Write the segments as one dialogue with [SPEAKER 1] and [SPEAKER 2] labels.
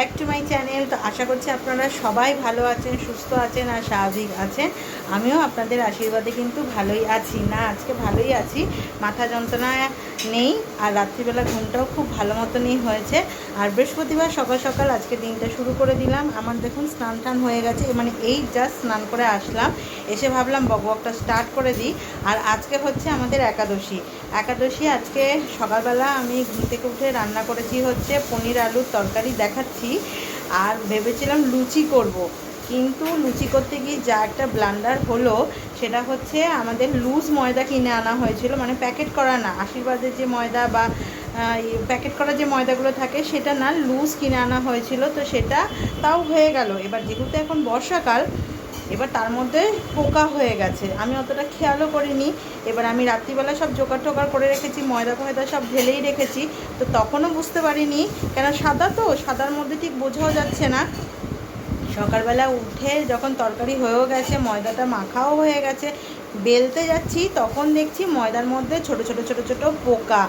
[SPEAKER 1] Back to my channel তো আশা করছি আপনারা সবাই ভালো আছেন, সুস্থ আছেন আর স্বাভাবিক আছেন। আমিও আপনাদের আশীর্বাদে কিন্তু ভালোই আছি। না, আজকে ভালোই আছি। মাথা যন্ত্রণা নেই আর রাত্রিবেলা ঘুমটাও খুব ভালো মতনই হয়েছে। আর বৃহস্পতিবার সকাল সকাল আজকে দিনটা শুরু করে দিলাম। আমার দেখুন স্নান টান হয়ে গেছে। মানে এই জাস্ট স্নান করে আসলাম। এসে ভাবলাম বকবকটা স্টার্ট করে দিই। আর আজকে হচ্ছে আমাদের একাদশী। একাদশী আজকে সকালবেলা আমি ঘুম থেকে উঠে রান্না করেছি হচ্ছে পনির আলুর তরকারি দেখাচ্ছি। আর ভেবেছিলাম লুচি করব। কিন্তু লুচি করতে গিয়ে যা একটা ব্লান্ডার হলো, সেটা হচ্ছে আমাদের লুজ ময়দা কিনে আনা হয়েছিল। মানে প্যাকেট করা না, আশীর্বাদের যে ময়দা বা প্যাকেট করা যে ময়দাগুলো থাকে, সেটা না লুজ কিনে আনা হয়েছিল। তো সেটা তাও হয়ে গেল। এবার যেহেতু এখন বর্ষাকাল এবার তার মধ্যে পোকা হয়ে গেছে। আমি অতটা খেয়ালও করিনি। এবার আমি রাত্রিবেলা সব জোগাড় টোগাড় করে রেখেছি, ময়দা ফয়দা সব ঢেলেই রেখেছি। তো তখনও বুঝতে পারিনি কেন সাদা তো, সাদার মধ্যে ঠিক বোঝাও যাচ্ছে না। সকালবেলা উঠে যখন তরকারি হয়েও গেছে, ময়দাটা মাখাও হয়ে গেছে, বেলতে যাচ্ছি, তখন দেখছি ময়দার মধ্যে ছোট ছোট ছোট ছোট পোকা।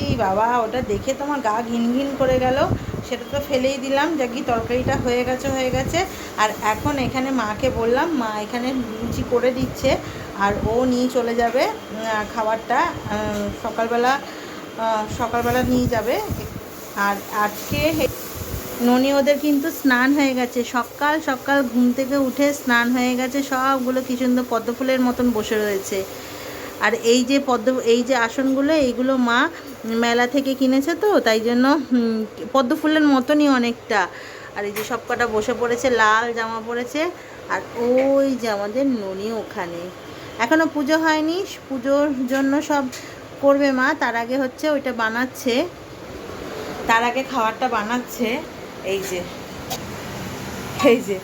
[SPEAKER 1] ই বাবা, ওটা দেখে তোমার গা ঘিন ঘিন করে গেল। সেটা তো ফেলেই দিলাম, যা কি তরকারিটা হয়ে গেছে হয়ে গেছে। আর এখন এখানে মাকে বললাম, মা এখানে লুচি করে দিচ্ছে, আর ও নিয়ে চলে যাবে খাবারটা সকালবেলা সকালবেলা নিয়ে যাবে। আর আজকে ননি ওদের কিন্তু স্নান হয়ে গেছে। সকাল সকাল ঘুম থেকে উঠে স্নান হয়ে গেছে, সবগুলো কি সুন্দর পদ্ম ফুলের মতন বসে রয়েছে। আর এই যে পদ্ম এই যে আসনগুলো, এইগুলো মা মেলা থেকে কিনেছে তো তাই জন্য পদ্ম ফুলের মতনই অনেকটা। আর এই যে সব কটা বসে পড়েছে লাল জামা পড়েছে আর ওই যে আমাদের ননি ওখানে। এখনও পুজো হয়নি পুজোর জন্য সব করবে মা তার আগে হচ্ছে ওইটা বানাচ্ছে। তার আগে খাবারটা বানাচ্ছে এই যে এই যে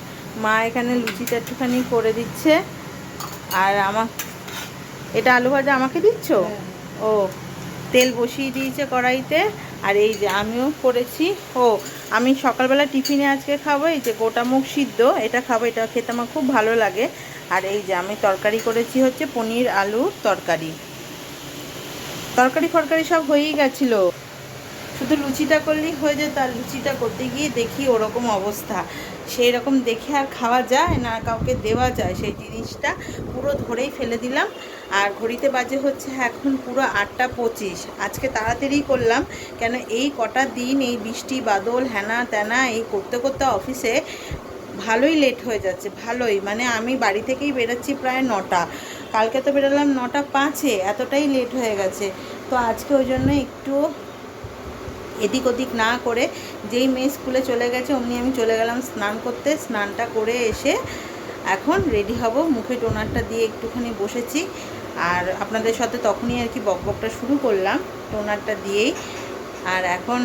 [SPEAKER 1] মা এখানে লুচিটা একটুখানি করে দিচ্ছে। আর আমার এটা আলু ভাজা আমাকে দিচ্ছ? ও তেল বসিয়ে দিয়েছে কড়াইতে। আর এই যে আমিও করেছি। ও, আমি সকালবেলা টিফিনে আজকে খাব এই যে গোটা মুখ সিদ্ধ, এটা খাব, এটা খেতে আমার খুব ভালো লাগে। আর এই যে আমি তরকারি করেছি হচ্ছে পনির আলু তরকারি। তরকারি ফরকারি সব হয়েই গেছিল। শুধু লুচিটা করলেই হয়ে যেত, আর লুচিটা করতে গিয়ে দেখি ওরকম অবস্থা। সেই রকম দেখে আর খাওয়া যায় না কাউকে দেওয়া যায়। সেই জিনিসটা পুরো ধরেই ফেলে দিলাম। আর ঘড়িতে বাজে হচ্ছে এখন পুরো আটটা পঁচিশ। আজকে তাড়াতাড়ি করলাম, কেন এই কটা দিন এই বৃষ্টি, বাদল হ্যানা ত্যানা এই করতে করতে অফিসে ভালোই লেট হয়ে যাচ্ছে, ভালোই। মানে আমি বাড়ি থেকেই বেরোচ্ছি প্রায় নটা। কালকে তো বেরোলাম নটা পাঁচে, এতটাই লেট হয়ে গেছে। তো আজকে ওই জন্য একটু এদিক ওদিক না করে যেই মেয়ে স্কুলে চলে গেছে, অমনি আমি চলে গেলাম স্নান করতে। স্নানটা করে এসে এখন রেডি হব। মুখে টোনারটা দিয়ে একটুখানি বসেছি। আর আপনাদের সাথে তখনই আর কি বকবকটা শুরু করলাম। টোনারটা দিয়েই। আর এখন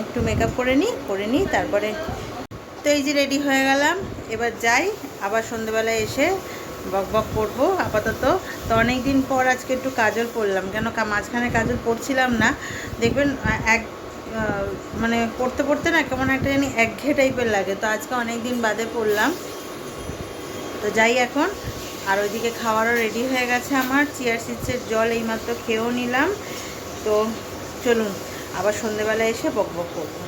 [SPEAKER 1] একটু মেকআপ করে নিই করে নিই, তারপরে তো এই যে রেডি হয়ে গেলাম। এবার যাই, আবার সন্ধেবেলায় এসে বক বক করব আপাতত। তো অনেক দিন পর আজকে একটু কাজল পরলাম। কেন মাঝখানে কাজল পরছিলাম না। দেখবেন এক মানে পড়তে পড়তে না কেমন একটা জানি একঘে টাইপের লাগে। তো আজকে অনেক দিন বাদে পড়লাম। তো যাই এখন। আর ওইদিকে খাওয়ারও রেডি হয়ে গেছে আমার। চিয়ার সিটসের জল এইমাত্র খেয়েও নিলাম। তো চলুন, আবার সন্ধেবেলায় এসে বক বক করব।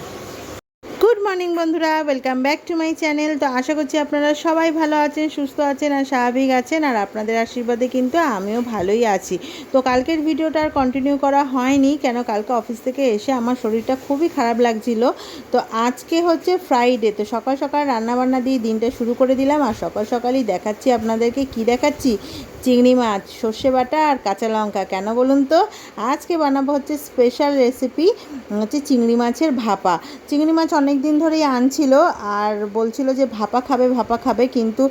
[SPEAKER 1] গুড মর্নিং বন্ধুরা, welcome back to my channel. তো আশা করছি আপনারা সবাই ভালো আছেন, সুস্থ আছেন আর স্বাভাবিক আছেন, আর আপনাদের আশীর্বাদে কিন্তু আমিও ভালোই আছি। তো কালকের ভিডিওটা আর কন্টিনিউ করা হয়নি, কেন কালকে অফিস থেকে এসে আমার শরীরটা খুবই খারাপ লাগছিল। তো আজকে হচ্ছে ফ্রাইডে তো সকাল সকাল রান্নাবান্না দিয়ে দিনটা শুরু করে দিলাম, আর সকাল সকালই দেখাচ্ছি আপনাদেরকে, কি দেখাচ্ছি? চিংড়ি মাছ, সর্ষে বাটা আর কাঁচা লঙ্কা। কেন বলুন তো? আজকে বানাবো হচ্ছে স্পেশাল রেসিপি হচ্ছে চিংড়ি মাছের ভাপা। চিংড়ি মাছ অনেক দিন ধরেই আনছিল আর বলছিল যে ভাপা খাবে ভাপা খাবে, কিন্তু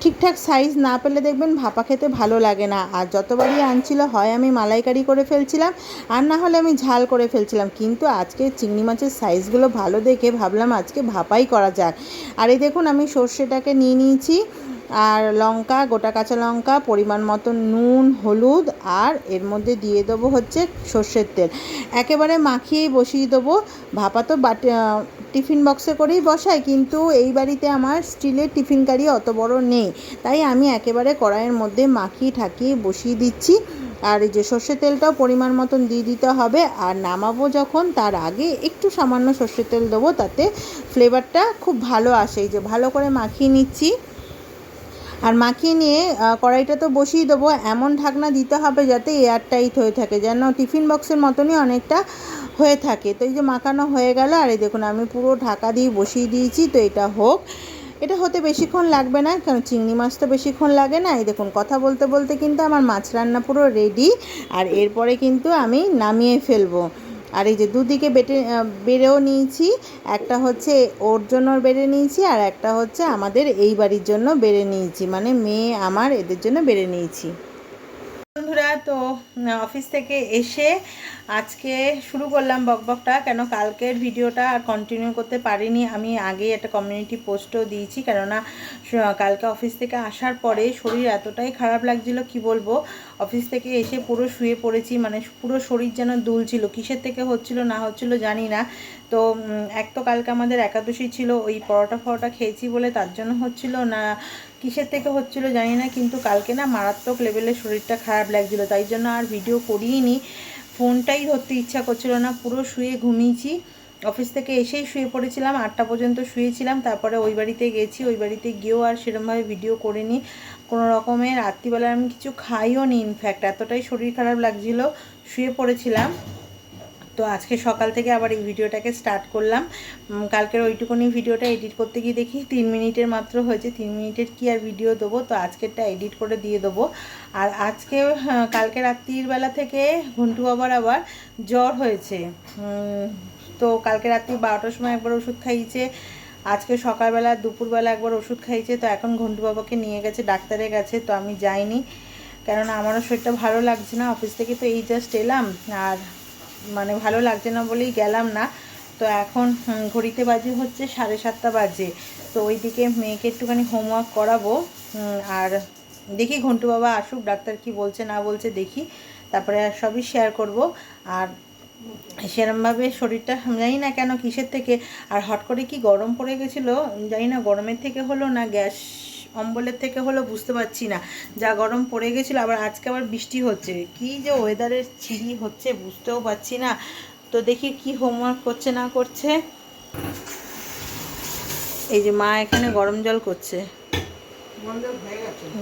[SPEAKER 1] ঠিকঠাক সাইজ না পেলে দেখবেন ভাপা খেতে ভালো লাগে না। আর যতবারই আনছিল, হয় আমি মালাইকারি করে ফেলছিলাম, আর না হলে আমি ঝাল করে ফেলছিলাম। কিন্তু আজকে চিংড়ি মাছের সাইজগুলো ভালো দেখে ভাবলাম আজকে ভাপাই করা যাক। আর এই দেখুন, আমি সর্ষেটাকে নিয়ে নিয়েছি। আর লঙ্কা, গোটা কাঁচা লঙ্কা, পরিমাণ মতো নুন, হলুদ, আর এর মধ্যে দিয়ে দেবো হচ্ছে সর্ষের তেল। একেবারে মাখিয়েই বসিয়ে দেবো। ভাপা তো বাটি টিফিন বক্সে করেই বসাই, কিন্তু এই বাড়িতে আমার স্টিলের টিফিন কারি অত বড় নেই। তাই আমি একেবারে কড়াইয়ের মধ্যে মাখিয়ে ঠাকিয়ে বসিয়ে দিচ্ছি। আর এই যে সর্ষের তেলটাও পরিমাণ মতন দিয়ে দিতে হবে। আর নামাবো যখন, তার আগে একটু সামান্য সর্ষের তেল দেবো, তাতে ফ্লেভারটা খুব ভালো আসে। এই যে ভালো করে মাখিয়ে নিচ্ছি। আর মাখিয়ে নিয়ে কড়াইটা তো বসিয়ে দেবো। এমন ঢাকনা দিতে হবে যাতে এয়ার টাইট হয়ে থাকে, যেন টিফিন বক্সের মতনই অনেকটা হয়ে থাকে। তো এই যে মাখানো হয়ে গেল, আর এই দেখুন আমি পুরো ঢাকা দিয়ে বসিয়ে দিয়েছি, তো এটা হোক। এটা হতে বেশিক্ষণ লাগবে না, কারণ চিংড়ি মাছ তো বেশিক্ষণ লাগে না। এই দেখুন, কথা বলতে বলতে কিন্তু আমার মাছ রান্না পুরো রেডি আর এরপরে কিন্তু আমি নামিয়ে ফেলব। আর এই যে দুদিকে বেটে বেড়েও নিয়েছি, একটা হচ্ছে ওর জন্য বেড়ে নিয়েছি আর একটা হচ্ছে আমাদের এই বাড়ির জন্য বেড়ে নিয়েছি। মানে মেয়ে আমার, এদের জন্য বেড়ে নিয়েছি। বন্ধুরা, তো অফিস থেকে এসে আজকে শুরু করলাম বকবকটা। কেন কালকের ভিডিওটা আর কন্টিনিউ করতে পারিনি। আমি আগে একটা কমিউনিটি পোস্টও দিয়েছি, কেননা কালকে অফিস থেকে আসার পরে শরীর এতটাই খারাপ লাগছিল, কি বলব? অফিস থেকে এসে পুরো শুয়ে পড়েছি মানে পুরো শরীর যেন দুলছিল, কিসের থেকে হচ্ছিল, না হচ্ছিল জানি না। তো এক তো কালকে আমাদের একাদশী ছিল, ওই পরোটা ফরোটা খেয়েছি বলে তার জন্য হচ্ছিল না। কিসের থেকে হচ্ছিল জানি না, কিন্তু কালকে না মারাত্মক লেভেলে শরীরটা খারাপ লাগছিল, তাই জন্য আর ভিডিও করিনি ফোনটাই ধরতে ইচ্ছা করছিল না, পুরো শুয়ে ঘুমিয়েছি। অফিস থেকে এসেই শুয়ে পড়েছিলাম, আটটা পর্যন্ত শুয়েছিলাম, তারপরে ওই বাড়িতে গেছি, ওই বাড়িতে গিয়েও আর সেরকমভাবে ভিডিও করিনি। কোনো রকমের রাত্রিবেলা আমি কিছু খাইও নি ইনফ্যাক্ট এতটাই শরীর খারাপ লাগছিল, শুয়ে পড়েছিলাম। তো আজকে সকাল থেকে আবার এই ভিডিওটাকে স্টার্ট করলাম। কালকের ওইটুকুনি ভিডিওটা এডিট করতে গিয়ে দেখি তিন মিনিটের মাত্র হয়েছে তিন মিনিটের কি আর ভিডিও দেবো? তো আজকেরটা এডিট করে দিয়ে দেবো। আর আজকে হ্যাঁ, কালকে রাত্রির বেলা থেকে ঘন্টু বাবার আবার জ্বর হয়েছে। তো কালকে রাত্রি বারোটার সময় একবার ওষুধ খাইয়েছে। আজকে সকালবেলা দুপুরবেলা একবার ওষুধ খাইয়েছে। তো এখন ঘন্টু বাবাকে নিয়ে গেছে ডাক্তারের কাছে। তো আমি যাইনি। কেননা আমারও শরীরটা ভালো লাগছে না। অফিস থেকে তো এই জাস্ট এলাম। আর মানে ভালো লাগছে না বলেই গেলাম না। তো এখন ঘড়িতে বাজে হচ্ছে সাড়ে সাতটা বাজে। তো ওইদিকে মেয়েকে একটুখানি হোমওয়ার্ক করাবো। আর দেখি ঘন্টু বাবা আসুক, ডাক্তার কি বলছে না বলছে দেখি। তারপরে আর সবই শেয়ার করব। আর সেরমভাবে শরীরটা জানি না কেন কিসের থেকে, আর হট করে কি গরম পড়ে গেছিল? জানি না গরমের থেকে হলো না গ্যাস অম্বলের থেকে হলো বুঝতে পারছি না। যা গরম পড়ে গেছিল আবার আজকে আবার বৃষ্টি হচ্ছে। কি যে ওয়েদারের চিরি হচ্ছে বুঝতেও পারছি না। তো দেখি কি হোমওয়ার্ক করছে না করছে। এই যে মা এখানে গরম জল করছে।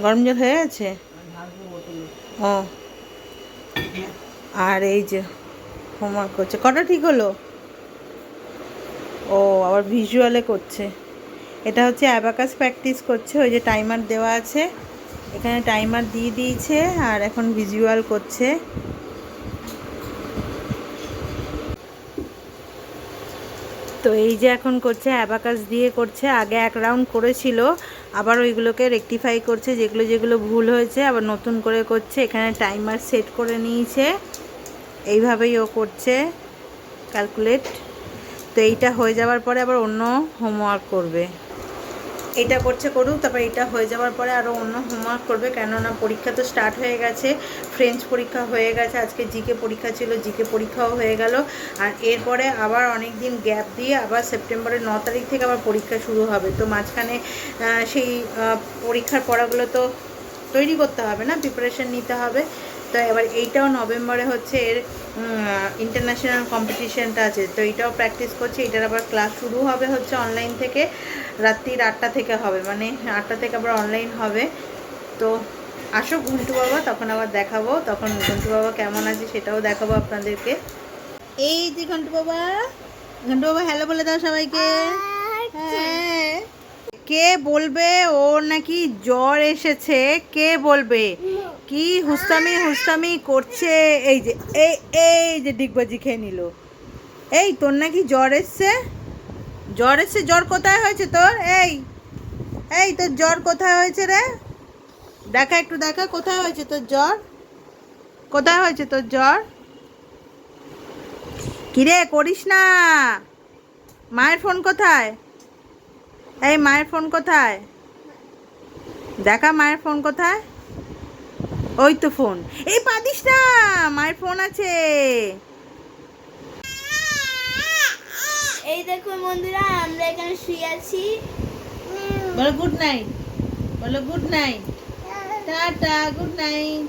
[SPEAKER 1] গরম জল হয়ে গেছে? ও। আর এই যে হোমওয়ার্ক করছে। কটা ঠিক হলো? ও আবার ভিজুয়ালে করছে। এটা হচ্ছে অ্যাবাকাস প্র্যাকটিস করছে, ওই যে টাইমার দেওয়া আছে। এখানে টাইমার দিয়ে দিয়েছে আর এখন ভিজুয়াল করছে। তো এই যে এখন করছে, অ্যাবাকাস দিয়ে করছে, আগে এক রাউন্ড করেছিল, আবার ওইগুলোকে রেকটিফাই করছে, যেগুলো যেগুলো ভুল হয়েছে, আবার নতুন করে করছে, এখানে টাইমার সেট করে নিয়েছে। এইভাবেই ও করছে, ক্যালকুলেট। তো এইটা হয়ে যাওয়ার পরে আবার অন্য হোমওয়ার্ক করবে। এটা করছে করুক, তারপর এটা হয়ে যাওয়ার পরে আরও অন্য হোমওয়ার্ক করবে। কেননা পরীক্ষা তো স্টার্ট হয়ে গেছে ফ্রেঞ্চ পরীক্ষা হয়ে গেছে, আজকে জিকে পরীক্ষা ছিল জিকে পরীক্ষাও হয়ে গেল। আর এরপরে আবার অনেক দিন গ্যাপ দিয়ে আবার সেপ্টেম্বরের ন তারিখ থেকে আবার পরীক্ষা শুরু হবে। তো মাঝখানে সেই পরীক্ষার পড়াগুলো তো তৈরি করতে হবে না প্রিপারেশন নিতে হবে। তো এবার এইটাও নভেম্বরে হচ্ছে এর ইন্টারন্যাশনাল কম্পিটিশনটা আছে। তো এইটাও প্র্যাকটিস করছে। এটার আবার ক্লাস শুরু হবে হচ্ছে অনলাইন থেকে, রাত্রির আটটা থেকে হবে। মানে আটটা থেকে আবার অনলাইন হবে। তো আসো ঘন্টু বাবা, তখন আবার দেখাবো। তখন ঘন্টু বাবা কেমন আছে সেটাও দেখাবো আপনাদেরকে। এই যে ঘন্টু বাবা ঘন্টু বাবা হ্যালো বলে দাও সবাইকে। হ্যাঁ। কে বলবে? ওর নাকি জ্বর এসেছে। কে বলবে? কি হুস্তামি হুস্তামি করছে। এই যে, এই এই যে ডিগবাজি খেয়ে নিল। এই, তোর নাকি জ্বর এসছে? জ্বর এসছে, জ্বর কোথায় হয়েছে তোর? এই এই, তোর জ্বর কোথায় হয়েছে রে? দেখা, একটু দেখা, কোথায় হয়েছে তোর জ্বর? কোথায় হয়েছে তোর জ্বর? কিরে, করিস না। মায়ের ফোন কোথায়? এই, মায়ের ফোন কোথায়? দেখা, মায়ের ফোন কোথায়? ওই তো ফোন। এই পাদিস না মায়ের ফোন আছে।
[SPEAKER 2] এই দেখো বন্ধুরা আমরা এখানে শুয়ে আছি।
[SPEAKER 1] বলো গুড নাইট বলো good night tata good night